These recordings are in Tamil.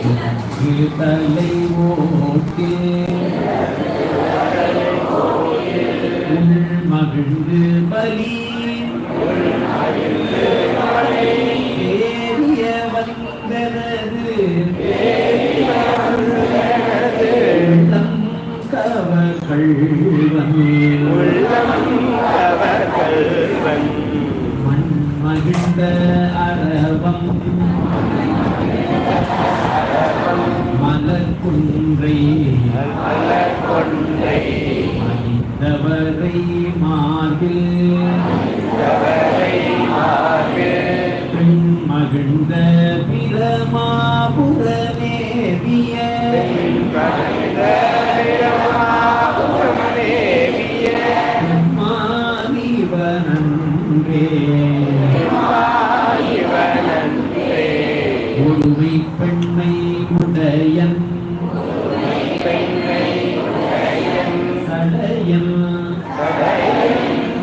தலை ஓட்டில் மகிழ்ந்து பலி ஏறிய வந்தனது கவர்கள் மண் மகிழ்ந்த அரவம். மார்பில் பெண் மகிழ்ந்த பிரமாபுரமேவிய மாணிவனன்றே ஒருமை பெண்மை உடையன்.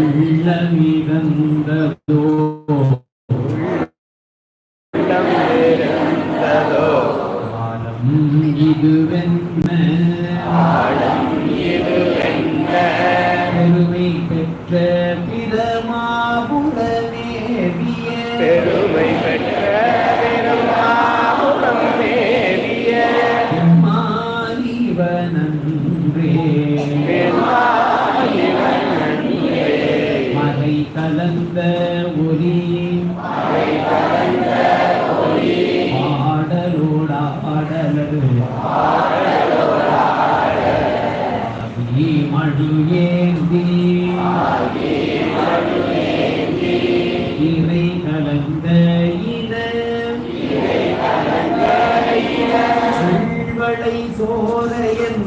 உள்ளமிகந்ததோ காலம் இதுவென்ன? பெருமை பெற்ற பிரமாபுரமேவிய பெருமை கலந்த ஒலி ஆடலோட ஆடலது இறை கலந்த இன செல்வளை சோரையன்